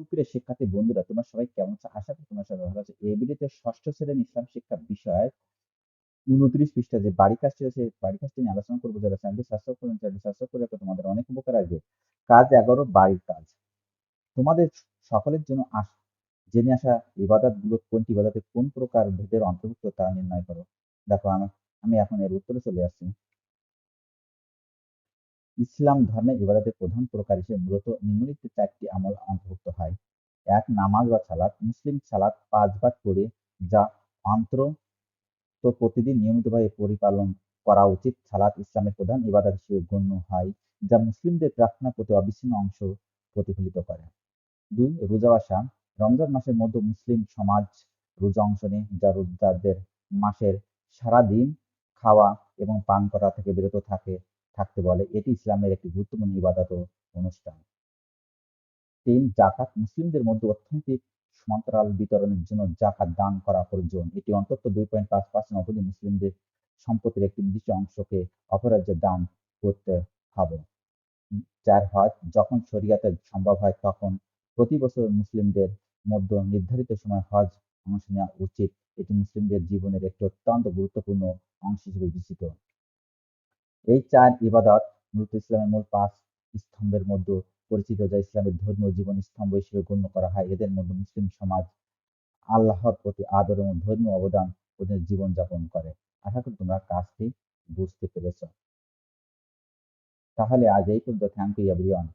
সুপ্রিয় শিক্ষার্থী বন্ধুরা, তোমরা সবাই কেমন আছো? আশা করি তোমরা সবাই ভালো আছো। এই ভিডিওতে ষষ্ঠ শ্রেণির ইসলাম শিক্ষা বিষয় উনত্রিশ পৃষ্ঠা যে বাড়ি কাজটি আছে বাড়ি কাজটি নিয়ে আলোচনা করব। যারা চ্যানেলটি সাবস্ক্রাইব করুন, চ্যানেলটি সাবস্ক্রাইব করে তোমাদের অনেক উপকার আসবে। কাজ এগারো, বাড়ির কাজ। তোমাদের সকলের জন্য আস জেনে আসা ইবাদতগুলো কোনটি? ইবাদতে কোন প্রকার ভেদের অন্তর্ভুক্ত তা নির্ণয় করো। দেখো আমি এখন এর উত্তরে চলে আসছি। ইসলাম ধর্মে ইবাদতের প্রধান প্রকার হিসেবে মূলত নিম্নলিখিত চারটি আমল অন্তর্ভুক্ত হয়। এক, নামাজ বা সালাত। মুসলিম সালাত পাঁচবার পড়ে যা অন্তর তো প্রতিদিন নিয়মিতভাবে পরিপালন করা উচিত। সালাত ইসলামের প্রধান ইবাদত হিসেবে গণ্য হয়, যা মুসলিমদের প্রার্থনা প্রতি অবিচ্ছিন্ন অংশ প্রতিফলিত করে। দুই, রোজা আসা রমজান মাসের মধ্যে মুসলিম সমাজ রোজা অংশ নেয়, যা রোজাদের মাসের সারাদিন খাওয়া এবং পান করা থেকে বিরত থাকে। থাকতে বলে। এটি ইসলামের একটি গুরুত্বপূর্ণ ইবাদত অনুষ্ঠান। তিন, জাকাত। মুসলিমদের মধ্যে অর্থনৈতিক সমান্তরাল বিতরণের জন্য জাকাত দান করা প্রয়োজন। এটি অন্তত দুই পয়েন্ট পাঁচ পার্সেন্ট অবধি মুসলিমদের সম্পত্তির একটি নির্দিষ্ট অংশকে অপরাজ্যে দান করতে হবে। চার, হজ। যখন শরিয়াতে সম্ভব হয়, তখন প্রতি বছর মুসলিমদের মধ্যে নির্ধারিত সময় হজ অংশ নেওয়া উচিত। এটি মুসলিমদের জীবনের একটি অত্যন্ত গুরুত্বপূর্ণ অংশ হিসেবে বিবেচিত। এই চার ইবাদত মূলত ইসলামের মূল পাঁচ স্তম্ভের মধ্যে পরিচিত, যা ইসলামের ধর্মীয় জীবন স্তম্ভ হিসেবে গণ্য করা হয়। এদের মধ্যে মুসলিম সমাজ আল্লাহর প্রতি আদর এবং ধর্মীয় অবদান ওদের জীবনযাপন করে। আশা করি তোমরা কাজটি বুঝতে পেরেছ। তাহলে আজ এই পর্যন্ত। Thank you everyone